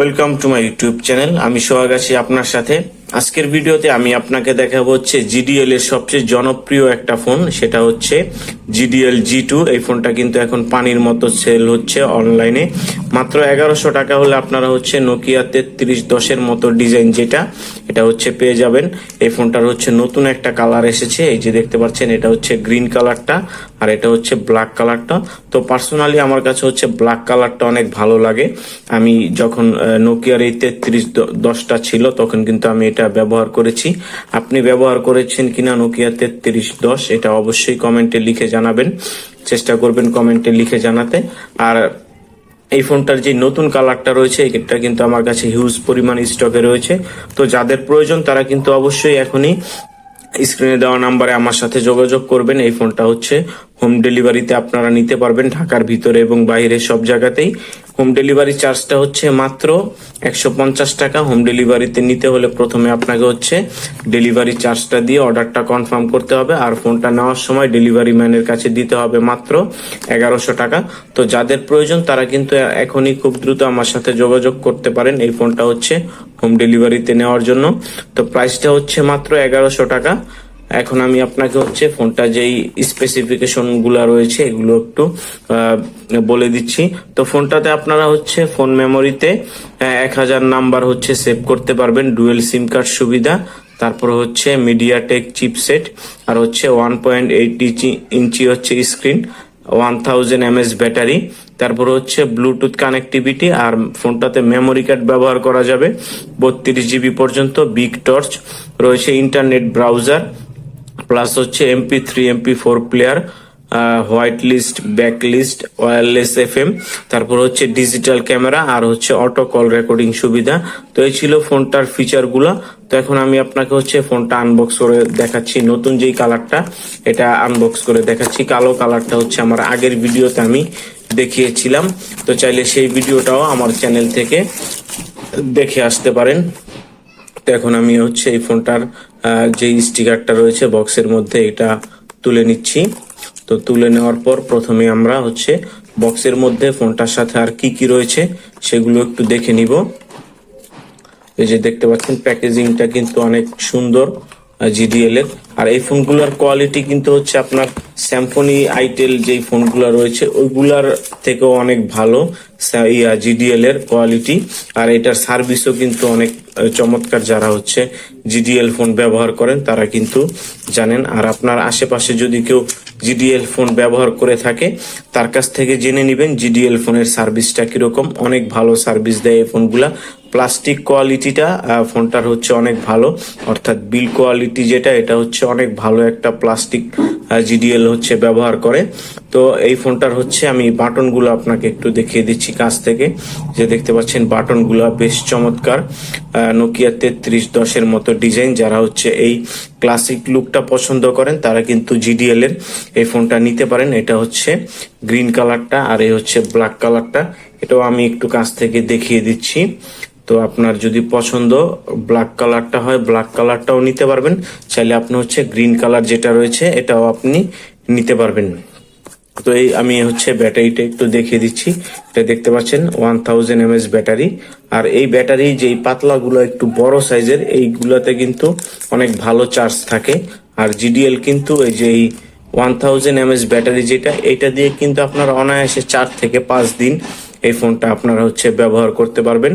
Welcome to my YouTube channel আমি সোহাগ আছি আপনার সাথে। আজকের ভিডিওতে আমি আপনাকে দেখাবো হচ্ছে জিডিএল এর সবচেয়ে জনপ্রিয় একটা ফোন, সেটা হচ্ছে জিডিএল জি টু এই ফোনটা কিন্তু এখন পানির মতো সেল হচ্ছে অনলাইনে মাত্র এগারোশো টাকা হলে আপনারা হচ্ছে নোকিয়া তেত্রিশ দশের মতো ডিজাইন যেটা, এটা হচ্ছে পেয়ে যাবেন। এই ফোনটার হচ্ছে নতুন একটা কালার এসেছে, এই যে দেখতে পাচ্ছেন, এটা হচ্ছে গ্রিন কালারটা আর এটা হচ্ছে ব্ল্যাক কালারটা তো পার্সোনালি আমার কাছে হচ্ছে ব্ল্যাক কালারটা অনেক ভালো লাগে। আমি যখন নোকিয়ার এই তেত্রিশ দশটা ছিল, তখন কিন্তু আমি এটা ব্যবহার করেছি। আপনি ব্যবহার করেছেন কিনা নোকিয়া তেত্রিশ দশ, এটা অবশ্যই কমেন্টে লিখে জানাবেন। চেষ্টা করবেন কমেন্টে লিখে জানাতে। আর এই ফোনটার যে নতুন কালারটা রয়েছে, এটা কিন্তু আমার কাছে হিউজ পরিমাণ স্টকে রয়েছে। তো যাদের প্রয়োজন, তারা কিন্তু অবশ্যই এখনই স্ক্রিনে দেওয়া নাম্বারে আমার সাথে যোগাযোগ করবেন। এই ফোনটা হচ্ছে হোম ডেলিভারিতে আপনারা নিতে পারবেন ঢাকার ভিতরে এবং বাইরে সব জায়গাতেই। হোম ডেলিভারি চার্জটা হচ্ছে মাত্র একশো পঞ্চাশ টাকা। হোম ডেলিভারিতে নিতে হলে প্রথমে আপনাকে হচ্ছে ডেলিভারি চার্জটা দিয়ে অর্ডারটা কনফার্ম করতে হবে। আর ফোনটা নেওয়ার সময় ডেলিভারি ম্যানের কাছে দিতে হবে মাত্র এগারোশো টাকা। তো যাদের প্রয়োজন, তারা কিন্তু এখনই খুব দ্রুত আমার সাথে যোগাযোগ করতে পারেন এই ফোনটা হচ্ছে হোম ডেলিভারিতে নেওয়ার জন্য। তো প্রাইসটা হচ্ছে মাত্র এগারোশো টাকা। এখন আমি আপনাকে হচ্ছে ফোনটা যেই স্পেসিফিকেশনগুলা রয়েছে এগুলো একটু বলে দিচ্ছি। তো ফোনটাতে আপনারা হচ্ছে ফোন মেমোরিতে এক হাজার নাম্বার হচ্ছে সেভ করতে পারবেন ডুয়েল সিম কার্ড সুবিধা, তারপর হচ্ছে মিডিয়াটেক চিপসেট আর হচ্ছে ওয়ান পয়েন্ট এইট ইঞ্চি হচ্ছে screen one thousand MS battery তারপর হচ্ছে ব্লুটুথ কানেক্টিভিটি আর ফোনটাতে মেমোরি কার্ড ব্যবহার করা যাবে, বত্রিশ জিবি পর্যন্ত বিগ টর্চ রয়েছে ইন্টারনেট ব্রাউজার প্লাস হচ্ছে MP three MP four player white list back list wireless F M তারপর হচ্ছে ডিজিটাল ক্যামেরা আর হচ্ছে অটো কল রেকর্ডিং সুবিধা। তো এই ছিল ফোনটার ফিচারগুলো তো এখন আমি আপনাকে হচ্ছে ফোনটা আনবক্স করে দেখাচ্ছি। নতুন যেই কালারটা এটা আনবক্স করে দেখাচ্ছি। কালো কালারটা হচ্ছে আমার আগের ভিডিওতে আমি দেখিয়েছিলাম। তো চাইলে সেই ভিডিওটাও আমার চ্যানেল থেকে দেখে আসতে পারেন। তো এখন আমি হচ্ছে এই ফোনটার যে স্টিকারটা রয়েছে বক্সের মধ্যে এটা তুলে নিচ্ছি। তো তুলে নেওয়ার পর প্রথমে আমরা হচ্ছে বক্সের মধ্যে ফোনটার সাথে আর কি কি রয়েছে সেগুলো একটু দেখে নিব। এই যে দেখতে পাচ্ছেন প্যাকেজিংটা কিন্তু অনেক সুন্দর। জিডিএল এর। আর এই ফোনগুলোর কোয়ালিটি কিন্তু হচ্ছে আপনার স্যামফোনি আইটেল যেই ফোনগুলো রয়েছে, ওইগুলার থেকেও অনেক ভালো জিডিএল এর কোয়ালিটি আর এটার সার্ভিসও কিন্তু অনেক চমৎকার যারা হচ্ছে জিডিএল ফোন ব্যবহার করেন, তারা কিন্তু জানেন। আর আপনার আশেপাশে যদি কেউ জিডিএল ফোন ব্যবহার করে থাকে, তার কাছ থেকে জেনে নেবেন জিডিএল ফোনের সার্ভিসটা কীরকম। অনেক ভালো সার্ভিস দেয় এই ফোনগুলা প্লাস্টিক কোয়ালিটিটা ফোনটার হচ্ছে অনেক ভালো। অর্থাৎ বিল কোয়ালিটি যেটা, এটা হচ্ছে অনেক ভালো একটা প্লাস্টিক জিডিএল হচ্ছে ব্যবহার করে। তো এই ফোনটার হচ্ছে আমি বাটনগুলো আপনাকে একটু দেখিয়ে দিচ্ছি কাছ থেকে। যে দেখতে পাচ্ছেন বাটনগুলো বেশ চমৎকার। নোকিয়া তেত্রিশ দশের মতো ডিজাইন। যারা হচ্ছে এই ক্লাসিক লুকটা পছন্দ করেন, তারা কিন্তু জিডিএল এর এই ফোনটা নিতে পারেন। এটা হচ্ছে গ্রিন কালারটা আর এই হচ্ছে ব্ল্যাক কালারটা। এটাও আমি একটু কাছ থেকে দেখিয়ে দিচ্ছি। তো আপনার যদি পছন্দ ব্ল্যাক কালারটা হয়, ব্ল্যাক কালারটাও নিতে পারবেন। চাইলে আপনি হচ্ছে গ্রিন কালার যেটা রয়েছে, এটাও আপনি নিতে পারবেন। তো এই আমি হচ্ছে ব্যাটারিটা একটু দেখিয়ে দিচ্ছি। এটা দেখতে পাচ্ছেন, ওয়ান থাউজেন্ড এমএস ব্যাটারি। আর এই ব্যাটারি যেই পাতলাগুলো একটু বড় সাইজের, এইগুলোতে কিন্তু অনেক ভালো চার্জ থাকে। আর জিডিএল কিন্তু এই যে এই ওয়ান থাউজেন্ড এমএস ব্যাটারি যেটা এটা দিয়ে কিন্তু আপনার অনায়াসে চার থেকে পাঁচ দিন এই ফোনটা আপনারা হচ্ছে ব্যবহার করতে পারবেন।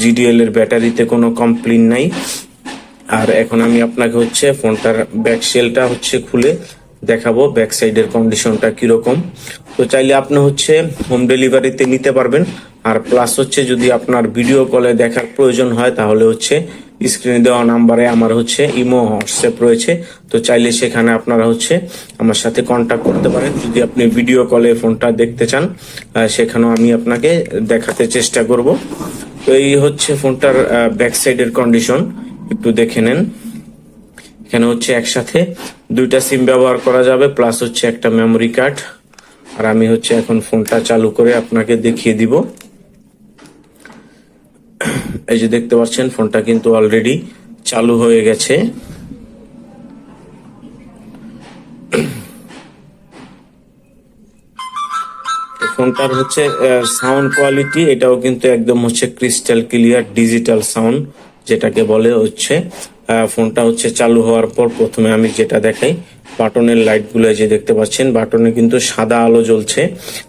জিডিএল এর ব্যাটারিতে কোনো কমপ্লেন নাই। আর এখন আমি আপনাকে হচ্ছে ফোনটার ব্যাক সেলটা হচ্ছে খুলে দেখাবো ব্যাক সাইডের কন্ডিশনটা কীরকম। তো চাইলে আপনি হচ্ছে হোম ডেলিভারিতে নিতে পারবেন। আর প্লাস হচ্ছে যদি আপনার ভিডিও কলে দেখার প্রয়োজন হয়, তাহলে হচ্ছে স্ক্রিনে দেওয়া নাম্বারে আমার হচ্ছে ইমো হোয়াটসঅ্যাপ রয়েছে। তো চাইলে সেখানে আপনারা হচ্ছে আমার সাথে কন্ট্যাক্ট করতে পারেন। যদি আপনি ভিডিও কলে ফোনটা দেখতে চান সেখানেও আমি আপনাকে দেখাতে চেষ্টা করব। তো এই হচ্ছে ফোনটার ব্যাক সাইডের কন্ডিশন একটু দেখে নেন। এখানে হচ্ছে একসাথে দুইটা সিম ব্যবহার করা যাবে প্লাস হচ্ছে একটা মেমরি কার্ড আর আমি হচ্ছে এখন ফোনটা চালু করে আপনাকে দেখিয়ে দিব। এই যে দেখতে পাচ্ছেন ফোনটা কিন্তু অলরেডি চালু হয়ে গেছে। ফোনটা ফোনটার হচ্ছে সাউন্ড কোয়ালিটি এটাও কিন্তু একদম হচ্ছে ক্রিস্টাল ক্লিয়ার ডিজিটাল সাউন্ড যেটাকে বলে হচ্ছে ফোনটা হচ্ছে চালু হওয়ার পর প্রথমে আমি যেটা দেখাই, বাটনের লাইটগুলো যে দেখতে পাচ্ছেন, বাটনে কিন্তু সাদা আলো জ্বলছে।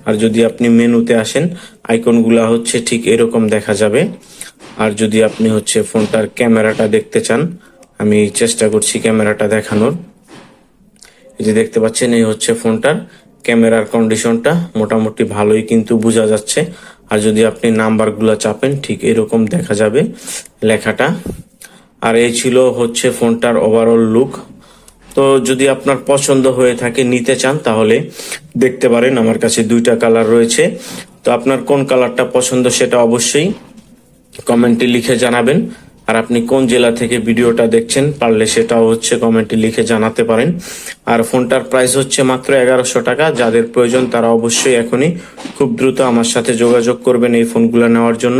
আর যদি আপনি মেনুতে আসেন, আইকনগুলা হচ্ছে ঠিক এরকম দেখা যাবে। আর যদি আপনি হচ্ছে ফোনটার ক্যামেরাটা দেখতে চান, আমি চেষ্টা করছি ক্যামেরাটা দেখানোর। এই যে দেখতে পাচ্ছেন, এই হচ্ছে ফোনটার ক্যামেরার কন্ডিশনটা। মোটামুটি ভালোই কিন্তু বোঝা যাচ্ছে। আর যদি আপনি নাম্বারগুলো চাপেন, ঠিক এরকম দেখা যাবে লেখাটা। আর এই ছিল হচ্ছে ফোনটার ওভারঅল লুক তো যদি আপনার পছন্দ হয়ে থাকে, নিতে চান, তাহলে দেখতে পারেন, আমার কাছে দুইটা কালার রয়েছে। তো আপনার কোন কালারটা পছন্দ সেটা অবশ্যই কমেন্টে লিখে জানাবেন। আর আপনি কোন জেলা থেকে ভিডিওটা দেখছেন, পারলে সেটাও হচ্ছে কমেন্টে লিখে জানাতে পারেন। আর ফোনটার প্রাইস হচ্ছে মাত্র এগারোশো টাকা। যাদের প্রয়োজন, তারা অবশ্যই এখনই খুব দ্রুত আমার সাথে যোগাযোগ করবেন এই ফোনগুলো নেওয়ার জন্য।